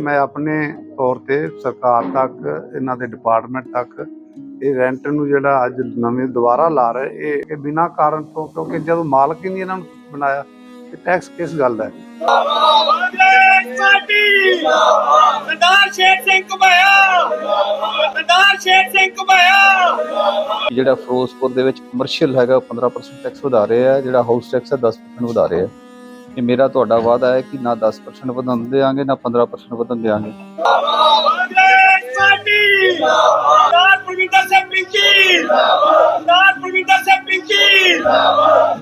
ਮੈਂ ਆਪਣੇ ਤੌਰ ਤੇ ਸਰਕਾਰ ਤੱਕ ਇਹਨਾਂ ਦੇ ਡਿਪਾਰਟਮੈਂਟ ਤੱਕ ਇਹ ਰੈਂਟ ਨੂੰ ਜਿਹੜਾ ਅੱਜ ਨਵੇਂ ਦੁਬਾਰਾ ਲਾ ਰਹੇ ਇਹ ਇਹ ਬਿਨਾਂ ਕਾਰਨ ਤੋਂ ਕਿਉਂਕਿ ਜਦੋਂ ਮਾਲਕ ਹੀ ਨਹੀਂ ਇਹਨਾਂ ਨੂੰ ਬਣਾਇਆ ਤੇ ਟੈਕਸ ਕਿਸ ਗੱਲ ਦਾ ਹੈ? ਸਰਦਾਰ ਸ਼ੇਰ ਸਿੰਘ ਘੁਮਾਇਆ ਸਰਦਾਰ ਸ਼ੇਰ ਸਿੰਘ ਘੁਮਾਇਆ ਜਿਹੜਾ ਫਿਰੋਜ਼ਪੁਰ ਦੇ ਵਿੱਚ ਕਮਰਸ਼ੀਅਲ ਹੈਗਾ 15% ਟੈਕਸ ਵਧਾ ਰਹੇ ਆ ਜਿਹੜਾ ਹਾਊਸ ਟੈਕਸ ਹੈ 10% ਵਧਾ ਰਹੇ ਆ। ਇਹ ਮੇਰਾ ਤੁਹਾਡਾ ਵਾਅਦਾ ਹੈ ਕਿ ਨਾ 10% ਵਧਣ ਦੇਵਾਂਗੇ ਨਾ 15% ਵਧਣ ਦੇਵਾਂਗੇ ਕਾਂਗਰਸ ਪਾਰਟੀ ਸਰਦਾਰ ਪ੍ਰਵਿੰਦਰ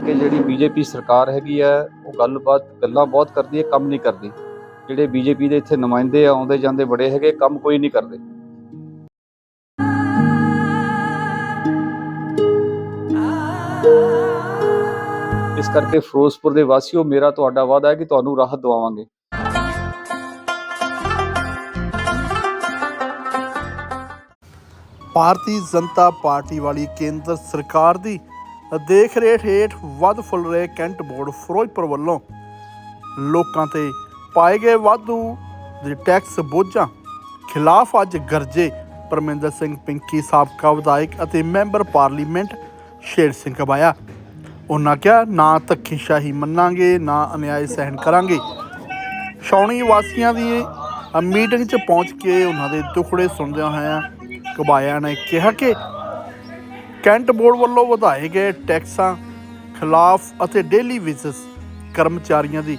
ਕਿ ਜਿਹੜੀ ਬੀਜੇਪੀ ਸਰਕਾਰ ਹੈਗੀ ਹੈ, ਉਹ ਗੱਲਬਾਤ ਗੱਲਾਂ ਬਹੁਤ ਕਰਦੀ ਹੈ, ਕੰਮ ਨਹੀਂ ਕਰਦੀ। ਜਿਹੜੇ ਬੀਜੇਪੀ ਦੇ ਇੱਥੇ ਨੁਮਾਇੰਦੇ ਆਉਂਦੇ ਜਾਂਦੇ ਬੜੇ ਹੈਗੇ, ਕੰਮ ਕੋਈ ਨਹੀਂ ਕਰਦੇ। ਇਸ ਕਰਕੇ ਫਿਰੋਜ਼ਪੁਰ ਦੇ ਵਾਸੀਓ, ਮੇਰਾ ਤੁਹਾਡਾ ਵਾਅਦਾ ਹੈ ਕਿ ਤੁਹਾਨੂੰ ਰਾਹਤ ਦਿਵਾਵਾਂਗੇ। ਭਾਰਤੀ ਜਨਤਾ ਪਾਰਟੀ ਵਾਲੀ ਕੇਂਦਰ ਸਰਕਾਰ ਦੀ ਦੇਖ ਰੇਖ ਹੇਠ ਵੱਧ ਫੁੱਲ ਰਹੇ ਕੈਂਟ ਬੋਰਡ ਫਿਰੋਜ਼ਪੁਰ ਵੱਲੋਂ ਲੋਕਾਂ ਤੇ ਪਾਏ ਗਏ ਵਾਧੂ ਦੇ ਟੈਕਸ ਬੋਝਾਂ ਖਿਲਾਫ ਅੱਜ ਗਰਜੇ ਪਰਮਿੰਦਰ ਸਿੰਘ ਪਿੰਕੀ, ਸਾਬਕਾ ਵਿਧਾਇਕ ਅਤੇ ਮੈਂਬਰ ਪਾਰਲੀਮੈਂਟ ਸ਼ੇਰ ਸਿੰਘ ਕਬਾਇਆ। ਉਹਨਾਂ ਕਿਹਾ, ਨਾ ਧੱਕੇਸ਼ਾਹੀ ਮੰਨਾਂਗੇ, ਨਾ ਅਨਿਆਏ ਸਹਿਣ ਕਰਾਂਗੇ। ਛਾਉਣੀ ਵਾਸੀਆਂ ਦੀ ਮੀਟਿੰਗ 'ਚ ਪਹੁੰਚ ਕੇ ਉਹਨਾਂ ਦੇ ਦੁਖੜੇ ਸੁਣਦਿਆਂ ਹੋਇਆਂ ਕਬਾਇਆ ਨੇ ਕਿਹਾ ਕਿ ਕੈਂਟ ਬੋਰਡ ਵੱਲੋਂ ਵਧਾਏ ਗਏ ਟੈਕਸਾਂ ਖਿਲਾਫ ਅਤੇ ਡੇਲੀ ਵਿਜ਼ਿਸ ਕਰਮਚਾਰੀਆਂ ਦੀ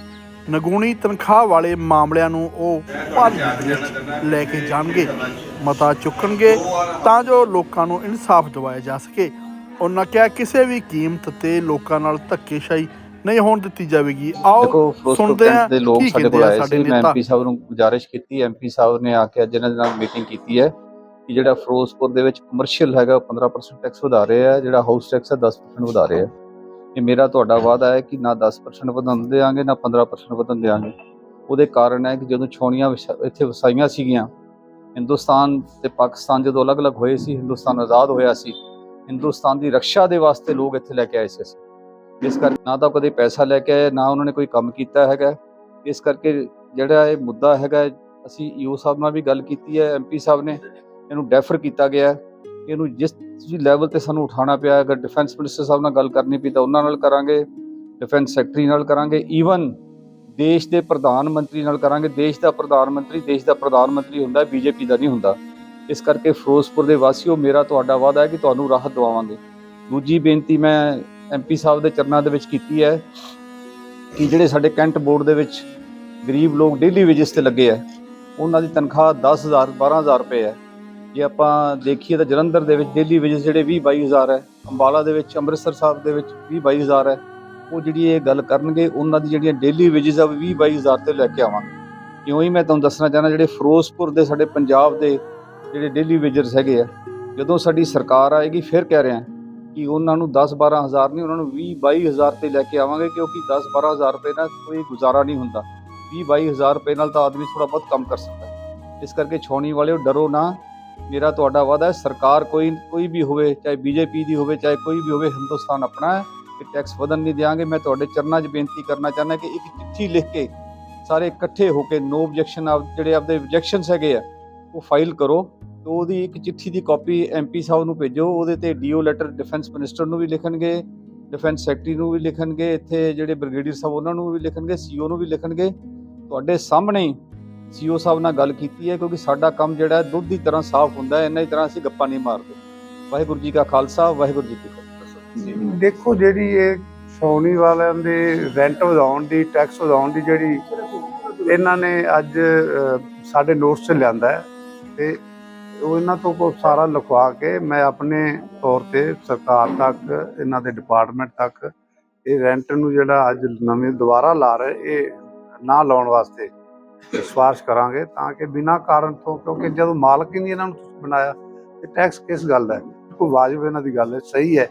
ਨਗੂਣੀ ਤਨਖਾਹ ਵਾਲੇ ਮਾਮਲਿਆਂ ਨੂੰ ਉਹ ਪਾਰਲੀਮੈਂਟ ਵਿੱਚ ਲੈ ਕੇ ਜਾਣਗੇ, ਮਤਾ ਚੁੱਕਣਗੇ ਤਾਂ ਜੋ ਲੋਕਾਂ ਨੂੰ ਇਨਸਾਫ ਦਿਵਾਇਆ ਜਾ ਸਕੇ। ਉਹਨਾਂ ਕਿਹਾ ਕਿਸੇ ਵੀ ਕੀਮਤ ਤੇ ਲੋਕਾਂ ਨਾਲ ਧੱਕੇਸ਼ਾਹੀ ਨਹੀਂ ਹੋਣ ਦਿੱਤੀ ਜਾਵੇਗੀ। ਆਓ ਸੁਣਦੇ ਆ ਕੈਂਟ ਦੇ ਲੋਕ ਸਾਡੇ ਕੋਲ ਆਏ ਸੀ ਮੈਂ ਐਮਪੀ ਸਾਹਿਬ ਨੂੰ ਗੁਜ਼ਾਰਿਸ਼ ਕੀਤੀ ਐਮਪੀ ਸਾਹਿਬ ਨੇ ਆ ਕੇ ਅੱਜ ਇਹਨਾਂ ਦੇ ਨਾਲ ਮੀਟਿੰਗ ਕੀਤੀ ਹੈ ਕਿ ਜਿਹੜਾ ਫਿਰੋਜ਼ਪੁਰ ਦੇ ਵਿੱਚ ਕਮਰਸ਼ੀਅਲ ਹੈਗਾ 15% ਟੈਕਸ ਵਧਾ ਰਹੇ ਆ ਜਿਹੜਾ ਹਾਊਸ ਟੈਕਸ ਹੈ 10% ਵਧਾ ਰਹੇ ਆ। ਇਹ ਮੇਰਾ ਤੁਹਾਡਾ ਵਾਅਦਾ ਹੈ ਕਿ ਨਾ 10% ਵਧਣ ਦੇਵਾਂਗੇ ਨਾ 15% ਵਧਣ ਦੇਵਾਂਗੇ ਉਹਦੇ ਕਾਰਨ ਹੈ ਕਿ ਜਦੋਂ ਛੋਣੀਆਂ ਇੱਥੇ ਵਸਾਈਆਂ ਸੀਗੀਆਂ ਹਿੰਦੁਸਤਾਨ ਤੇ ਪਾਕਿਸਤਾਨ ਜਦੋਂ ਅਲੱਗ-ਅਲੱਗ ਹੋਏ ਸੀ ਹਿੰਦੁਸਤਾਨ ਆਜ਼ਾਦ ਹੋਇਆ ਸੀ ਹਿੰਦੁਸਤਾਨ ਦੀ ਰੱਖਿਆ ਦੇ ਵਾਸਤੇ ਲੋਕ ਇੱਥੇ ਲੈ ਕੇ ਆਏ ਸੀ ਇਸ ਕਰਕੇ ਨਾ ਤਾਂ ਕਦੇ ਪੈਸਾ ਲੈ ਕੇ ਆਏ, ਨਾ ਉਹਨਾਂ ਨੇ ਕੋਈ ਕੰਮ ਕੀਤਾ ਹੈਗਾ। ਇਸ ਕਰਕੇ ਜਿਹੜਾ ਇਹ ਮੁੱਦਾ ਹੈਗਾ, ਅਸੀਂ ਈਓ ਸਾਹਿਬ ਨਾਲ ਵੀ ਗੱਲ ਕੀਤੀ ਹੈ ਐਮਪੀ ਸਾਹਿਬ ਨੇ ਇਹਨੂੰ ਡੈਫਰ ਕੀਤਾ ਗਿਆ ਇਹਨੂੰ ਜਿਸ ਲੈਵਲ ਤੇ ਸਾਨੂੰ ਉਠਾਉਣਾ ਪਿਆ, ਅਗਰ ਡਿਫੈਂਸ ਮਿਨਿਸਟਰ ਸਾਹਿਬ ਨਾਲ ਗੱਲ ਕਰਨੀ ਪਈ ਤਾਂ ਉਹਨਾਂ ਨਾਲ ਕਰਾਂਗੇ ਡਿਫੈਂਸ ਸੈਕਟਰੀ ਨਾਲ ਕਰਾਂਗੇ ਈਵਨ ਦੇਸ਼ ਦੇ ਪ੍ਰਧਾਨ ਮੰਤਰੀ ਨਾਲ ਕਰਾਂਗੇ। ਦੇਸ਼ ਦਾ ਪ੍ਰਧਾਨ ਮੰਤਰੀ, ਦੇਸ਼ ਦਾ ਪ੍ਰਧਾਨ ਮੰਤਰੀ ਹੁੰਦਾ, ਬੀਜੇਪੀ ਦਾ ਨਹੀਂ ਹੁੰਦਾ। ਇਸ ਕਰਕੇ ਫਿਰੋਜ਼ਪੁਰ ਦੇ ਵਾਸੀਓ, ਮੇਰਾ ਤੁਹਾਡਾ ਵਾਅਦਾ ਹੈ ਕਿ ਤੁਹਾਨੂੰ ਰਾਹਤ ਦਵਾਵਾਂਗੇ। ਦੂਜੀ ਬੇਨਤੀ ਮੈਂ ਐਮਪੀ ਸਾਹਿਬ ਦੇ ਚਰਨਾਂ ਦੇ ਵਿੱਚ ਕੀਤੀ ਹੈ ਕਿ ਜਿਹੜੇ ਸਾਡੇ ਕੈਂਟ ਬੋਰਡ ਦੇ ਵਿੱਚ ਗਰੀਬ ਲੋਕ ਡੇਲੀ ਵੇਜਸ ਤੇ ਲੱਗੇ ਆ, ਉਹਨਾਂ ਦੀ ਤਨਖਾਹ 10000 12000 ਰੁਪਏ ਹੈ। ਜੇ ਆਪਾਂ ਦੇਖੀਏ ਤਾਂ ਜਲੰਧਰ ਦੇ ਵਿੱਚ ਡੇਲੀ ਵੇਜਸ ਜਿਹੜੇ 20 22000 ਹੈ, ਅੰਬਾਲਾ ਦੇ ਵਿੱਚ, ਅੰਮ੍ਰਿਤਸਰ ਸਾਹਿਬ ਦੇ ਵਿੱਚ 20 22000 ਹੈ। ਉਹ ਜਿਹੜੀ ਇਹ ਗੱਲ ਕਰਨਗੇ, ਉਹਨਾਂ ਦੀ ਜਿਹੜੀਆਂ ਡੇਲੀ ਵੇਜਸ ਆ ਉਹ 20 22000 ਤੇ ਲੈ ਕੇ ਆਵਾਂਗੇ। ਕਿਉਂ ਹੀ ਮੈਂ ਤੁਹਾਨੂੰ ਦੱਸਣਾ ਚਾਹਨਾ ਜਿਹੜੇ ਫਿਰੋਜ਼ਪੁਰ ਦੇ ਸਾਡੇ ਪੰਜਾਬ ਦੇ ਜਿਹੜੇ ਡੇਲੀ ਵੇਜਰਸ ਹੈਗੇ ਆ, ਜਦੋਂ ਸਾਡੀ ਸਰਕਾਰ ਆਏਗੀ, ਫਿਰ ਕਹਿ ਰਿਹਾ ਕਿ ਉਹਨਾਂ ਨੂੰ 10 12000 ਨਹੀਂ, ਉਹਨਾਂ ਨੂੰ 20 22000 ਤੇ ਲੈ ਕੇ ਆਵਾਂਗੇ, ਕਿਉਂਕਿ 10 12000 ਰੁਪਏ ਨਾਲ ਕੋਈ ਗੁਜ਼ਾਰਾ ਨਹੀਂ ਹੁੰਦਾ। 20 22000 ਰੁਪਏ ਨਾਲ ਤਾਂ ਆਦਮੀ ਥੋੜਾ ਬਹੁਤ ਕੰਮ ਕਰ ਸਕਦਾ ਇਸ ਕਰਕੇ ਛੋਣੀ ਵਾਲਿਓ, ਡਰੋ ਨਾ। ਮੇਰਾ ਤੁਹਾਡਾ ਵਾਅਦਾ ਹੈ, ਸਰਕਾਰ ਕੋਈ ਕੋਈ ਵੀ ਹੋਵੇ, ਚਾਹੇ ਬੀਜੇਪੀ ਦੀ ਹੋਵੇ, ਚਾਹੇ ਕੋਈ ਵੀ ਹੋਵੇ, ਹਿੰਦੁਸਤਾਨ ਆਪਣਾ ਹੈ। ਕਿ ਟੈਕਸ ਵਧਣ ਨਹੀਂ ਦਿਆਂਗੇ। ਮੈਂ ਤੁਹਾਡੇ ਚਰਨਾਂ 'ਚ ਬੇਨਤੀ ਕਰਨਾ ਚਾਹੁੰਦਾ ਕਿ ਇੱਕ ਚਿੱਠੀ ਲਿਖ ਕੇ ਸਾਰੇ ਇਕੱਠੇ ਹੋ ਕੇ ਨੋ ਆਬਜੈਕਸ਼ਨ ਆਪ, ਜਿਹੜੇ ਆਪਦੇ ਆਬਜੈਕਸ਼ਨਸ ਹੈਗੇ ਆ ਉਹ ਫਾਈਲ ਕਰੋ ਤੇ ਉਹਦੀ ਇੱਕ ਚਿੱਠੀ ਦੀ ਕਾਪੀ ਐਮਪੀ ਸਾਹਿਬ ਨੂੰ ਭੇਜੋ, ਉਹਦੇ ਤੇ ਡੀਓ ਲੈਟਰ ਡਿਫੈਂਸ ਮਿਨਿਸਟਰ ਨੂੰ ਵੀ ਲਿਖਣਗੇ ਡਿਫੈਂਸ ਸੈਕਟਰੀ ਨੂੰ ਵੀ ਲਿਖਣਗੇ, ਇੱਥੇ ਜਿਹੜੇ ਬ੍ਰਿਗੇਡੀਅਰ ਸਾਹਿਬ ਉਹਨਾਂ ਨੂੰ ਵੀ ਲਿਖਣਗੇ ਸੀਓ ਨੂੰ ਵੀ ਲਿਖਣਗੇ। ਤੁਹਾਡੇ ਸਾਹਮਣੇ ਹੀ ਸੀਓ ਸਾਹਿਬ ਨਾਲ ਗੱਲ ਕੀਤੀ ਹੈ, ਕਿਉਂਕਿ ਸਾਡਾ ਕੰਮ ਜਿਹੜਾ ਦੁੱਧ ਦੀ ਤਰ੍ਹਾਂ ਸਾਫ਼ ਹੁੰਦਾ ਹੈ, ਇੰਨਾ ਹੀ ਤਰ੍ਹਾਂ ਅਸੀਂ ਗੱਪਾਂ ਨਹੀਂ ਮਾਰਦੇ। ਵਾਹਿਗੁਰੂ ਜੀ ਕਾ ਖਾਲਸਾ, ਵਾਹਿਗੁਰੂ ਜੀ ਕੀ ਫਤਿਹ। ਦੇਖੋ ਜਿਹੜੀ ਇਹ ਛਾਉਣੀ ਵਾਲਿਆਂ ਦੇ ਰੈਂਟ ਵਧਾਉਣ ਦੀ ਟੈਕਸ ਵਧਾਉਣ ਦੀ ਜਿਹੜੀ ਇਹਨਾਂ ਨੇ ਅੱਜ ਸਾਡੇ ਨੋਟਸ 'ਚ ਲਿਆਂਦਾ ਹੈ ਤੇ ਉਹ ਇਹਨਾਂ ਤੋਂ ਕੋ ਸਾਰਾ ਲਿਖਵਾ ਕੇ ਮੈਂ ਆਪਣੇ ਤੌਰ ਤੇ ਸਰਕਾਰ ਤੱਕ, ਇਹਨਾਂ ਦੇ ਡਿਪਾਰਟਮੈਂਟ ਤੱਕ, ਇਹ ਰੈਂਟ ਨੂੰ ਜਿਹੜਾ ਅੱਜ ਨਵੇਂ ਦੁਬਾਰਾ ਲਾ ਰਹੇ, ਇਹ ਨਾ ਲਾਉਣ ਵਾਸਤੇ ਸਿਫਾਰਿਸ਼ ਕਰਾਂਗੇ ਤਾਂ ਕਿ ਬਿਨਾਂ ਕਾਰਨ ਤੋਂ, ਕਿਉਂਕਿ ਜਦੋਂ ਮਾਲਕ ਹੀ ਨਹੀਂ ਇਹਨਾਂ ਨੂੰ ਤੁਸੀਂ ਬਣਾਇਆ, ਤੇ ਟੈਕਸ ਕਿਸ ਗੱਲ ਦਾ ਕੋਈ ਵਾਜਬ ਇਹਨਾਂ ਦੀ ਗੱਲ ਹੈ, ਸਹੀ ਹੈ,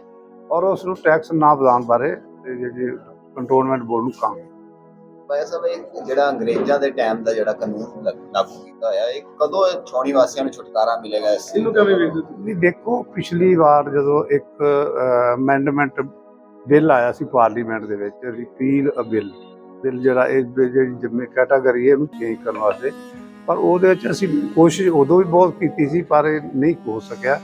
ਔਰ ਉਸ ਨੂੰ ਟੈਕਸ ਨਾ ਵਧਾਉਣ ਬਾਰੇ ਜਿਹੜੀ ਕੰਟਰੋਲਮੈਂਟ ਬੋਰਡ ਨੂੰ ਕਹਾਂਗੇ। ਭਾਈ ਸਾਹਿਬ ਇਹ ਜਿਹੜਾ ਅੰਗਰੇਜ਼ਾਂ ਦੇ ਟਾਈਮ ਦਾ ਜਿਹੜਾ ਕਾਨੂੰਨ ਲਾਗੂ ਕੀਤਾ ਹੋਇਆ ਇਹ ਕਦੋਂ ਛਾਉਣੀ ਵਾਸੀਆਂ ਨੂੰ ਛੁਟਕਾਰਾ ਮਿਲੇਗਾ ਇਸ ਇਹਨੂੰ ਕਿਵੇਂ ਵੇਖਦੇ ਵੀ ਦੇਖੋ ਪਿਛਲੀ ਵਾਰ ਜਦੋਂ ਇੱਕ ਅਮੈਂਡਮੈਂਟ ਬਿੱਲ ਆਇਆ ਸੀ ਪਾਰਲੀਮੈਂਟ ਦੇ ਵਿੱਚ ਰਿਪੀਲ ਅ ਬਿੱਲ ਬਿੱਲ ਜਿਹੜਾ ਇਹ ਜਿਹੜੀ ਜਿੰਮੇ ਕੈਟਾਗਰੀ ਹੈ ਇਹਨੂੰ ਚੇਂਜ ਕਰਨ ਵਾਸਤੇ ਪਰ ਉਹਦੇ ਵਿੱਚ ਅਸੀਂ ਕੋਸ਼ਿਸ਼ ਉਦੋਂ ਵੀ ਬਹੁਤ ਕੀਤੀ ਸੀ ਪਰ ਇਹ ਨਹੀਂ ਹੋ ਸਕਿਆ।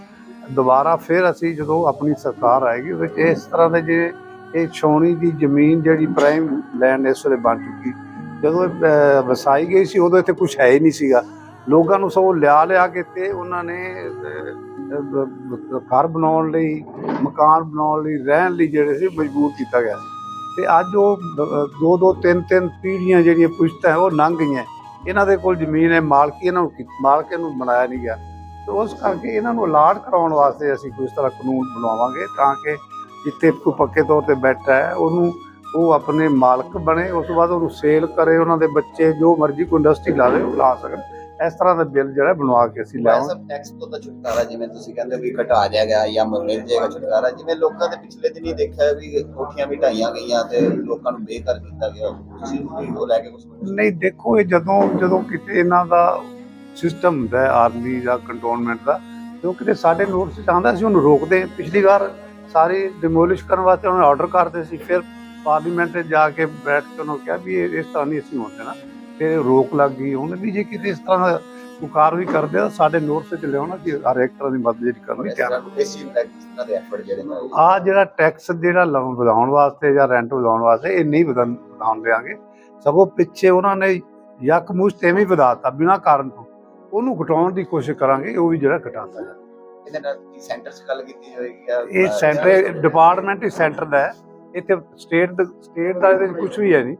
ਦੁਬਾਰਾ ਫਿਰ ਅਸੀਂ ਜਦੋਂ ਆਪਣੀ ਸਰਕਾਰ ਆਏਗੀ ਉਹਦੇ ਵਿੱਚ ਇਸ ਤਰ੍ਹਾਂ ਦੇ ਜਿਹੜੇ ਇਹ ਛਾਉਣੀ ਦੀ ਜ਼ਮੀਨ ਜਿਹੜੀ ਪ੍ਰਾਈਮ ਲੈਂਡ ਇਸ ਵੇਲੇ ਬਣ ਚੁੱਕੀ। ਜਦੋਂ ਇਹ, ਅਹ, ਵਸਾਈ ਗਈ ਸੀ ਉਦੋਂ ਇੱਥੇ ਕੁਝ ਹੈ ਹੀ ਨਹੀਂ ਸੀਗਾ। ਲੋਕਾਂ ਨੂੰ ਸਗੋਂ ਲਿਆ ਲਿਆ ਕੇ ਤੇ ਉਹਨਾਂ ਨੇ ਘਰ ਬਣਾਉਣ ਲਈ ਮਕਾਨ ਬਣਾਉਣ ਲਈ ਰਹਿਣ ਲਈ ਜਿਹੜੇ ਸੀ ਮਜਬੂਰ ਕੀਤਾ ਗਿਆ। ਸੀ ਤੇ ਅੱਜ ਉਹ ਦੋ ਦੋ ਤਿੰਨ ਤਿੰਨ ਪੀੜ੍ਹੀਆਂ ਜਿਹੜੀਆਂ ਪੁਸ਼ਤਾਂ ਹੈ ਉਹ ਲੰਘ ਗਈਆਂ। ਇਹਨਾਂ ਦੇ ਕੋਲ ਜ਼ਮੀਨ ਹੈ ਮਾਲਕੀ ਇਹਨਾਂ ਨੂੰ ਕੀ- ਮਾਲਕ ਨੂੰ ਬਣਾਇਆ ਨਹੀਂ ਗਿਆ। ਤੇ ਉਸ ਕਰਕੇ ਇਹਨਾਂ ਨੂੰ ਅਲਾਟ ਕਰਾਉਣ ਵਾਸਤੇ ਅਸੀਂ ਕੋਈ ਤਰ੍ਹਾਂ ਕਾਨੂੰਨ ਬਣਾਵਾਂਗੇ ਤਾਂ ਕਿ ਜਿੱਥੇ ਕੋਈ ਪੱਕੇ ਤੌਰ ਤੇ ਬੈਠਾ ਹੈ ਉਹਨੂੰ ਉਹ ਆਪਣੇ ਮਾਲਕ ਬਣੇ ਉਸ ਤੋਂ ਬਾਅਦ ਉਹਨੂੰ ਸੇਲ ਕਰੇ ਉਹਨਾਂ ਦੇ ਬੱਚੇ ਜੋ ਮਰਜ਼ੀ ਕੋਈ ਇੰਡਸਟਰੀ ਲਾਵੇ ਉਹ ਲਾ ਸਕਣ। ਇਸ ਤਰ੍ਹਾਂ ਦਾ ਬਿੱਲ ਜਿਹੜਾ ਬਣਵਾ ਕੇ ਅਸੀਂ ਲਿਆਵਾਂਗੇ। ਸਭ ਟੈਕਸ ਤੋਂ ਤਾਂ ਛੁਟਕਾਰਾ ਜਿਵੇਂ ਤੁਸੀਂ ਕਹਿੰਦੇ ਵੀ ਘਟਾ ਜਾਏਗਾ ਜਾਂ ਮਿਲ ਜਾਏਗਾ ਛੁਟਕਾਰਾ ਜਿਵੇਂ ਲੋਕਾਂ ਦੇ ਪਿਛਲੇ ਦਿਨੀ ਦੇਖਿਆ ਵੀ ਕੋਠੀਆਂ ਵੀ ਢਾਈਆਂ ਗਈਆਂ ਤੇ ਲੋਕਾਂ ਨੂੰ ਬੇਘਰ ਕੀਤਾ ਗਿਆ ਤੁਸੀਂ ਉਹ ਲੈ ਕੇ ਕੁਝ ਨਹੀਂ ਦੇਖੋ ਇਹ ਜਦੋਂ ਜਦੋਂ ਕਿਤੇ ਇਹਨਾਂ ਦਾ ਸਿਸਟਮ ਹੁੰਦਾ ਹੈ ਆਰਮੀ ਦਾ ਕੰਟਰੋਲਮੈਂਟ ਦਾ ਕਿਤੇ ਸਾਡੇ ਨੋਟਿਸ 'ਚ ਆਉਂਦਾ ਸੀ ਉਹਨੂੰ ਰੋਕਦੇ ਪਿਛਲੀ ਵਾਰ ਸਾਰੀ ਡਿਮੋਲਿਸ਼ ਕਰਨ ਵਾਸਤੇ ਉਹਨਾਂ ਨੇ ਆਰਡਰ ਕਰਦੇ ਸੀ। ਫਿਰ ਪਾਰਲੀਮੈਂਟ ਜਾ ਕੇ ਬੈਠ ਕੇ ਉਹਨਾਂ ਕਿਹਾ ਵੀ ਇਹ ਇਸ ਤਰ੍ਹਾਂ ਨਹੀਂ ਅਸੀਂ ਹੋਣ ਦੇਣਾ। ਫਿਰ ਰੋਕ ਲੱਗ ਗਈ। ਉਹਨੇ ਵੀ ਜੇ ਕਿਤੇ ਇਸ ਤਰ੍ਹਾਂ ਦਾ ਕੋਈ ਕਾਰਵਾਈ ਕਰਦੇ ਆ ਸਾਡੇ ਨੋਟਿਸ 'ਚ ਲਿਆਉਣਾ ਕਿ ਹਰ ਇੱਕ ਤਰ੍ਹਾਂ ਦੀ ਮਦਦ ਜਿਹੜੀ ਕਰਨੀ ਇਸ ਤਿਆਰ ਤਰ੍ਹਾਂ ਇਸ ਚੀਜ਼ ਦਾ ਕਿਸ ਤਰ੍ਹਾਂ ਦੇ ਐਫਰਟ ਜਿਹੜੇ ਨੇ ਆ ਜਿਹੜਾ ਟੈਕਸ ਜਿਹੜਾ ਲੋਨ ਵਧਾਉਣ ਵਾਸਤੇ ਜਾਂ ਰੈਂਟ ਵਧਾਉਣ ਵਾਸਤੇ ਇਹ ਨਹੀਂ ਵਧਾਉਣ ਵਧਾਉਣ ਦੇਾਂਗੇ ਸਗੋਂ ਪਿੱਛੇ ਉਹਨਾਂ ਨੇ ਯੱਕ ਮੁਸ਼ਤ ਐਵੇਂ ਵਧਾਤਾ ਬਿਨਾਂ ਕਾਰਨ ਤੋਂ। ਉਹਨੂੰ ਘਟਾਉਣ ਦੀ ਕੋਸ਼ਿਸ਼ ਕਰਾਂਗੇ ਉਹ ਵੀ ਜਿਹੜਾ ਘਟਾਤਾ ਜਾਵੇ ਇਹਦੇ ਨਾਲ ਕੀ ਸੈਂਟਰ 'ਚ ਗੱਲ ਕੀਤੀ ਜਾਏਗੀ ਜਾਂ ਇਹ ਸੈਂਟਰ ਡਿਪਾਰਟਮੈਂਟ ਹੀ ਸੈਂਟਰ ਦਾ ਹੈ। ਇੱਥੇ ਸਟੇਟ ਸਟੇਟ ਦਾ ਇਹਦੇ ਕੁਝ ਵੀ ਹੈ ਨਹੀਂ।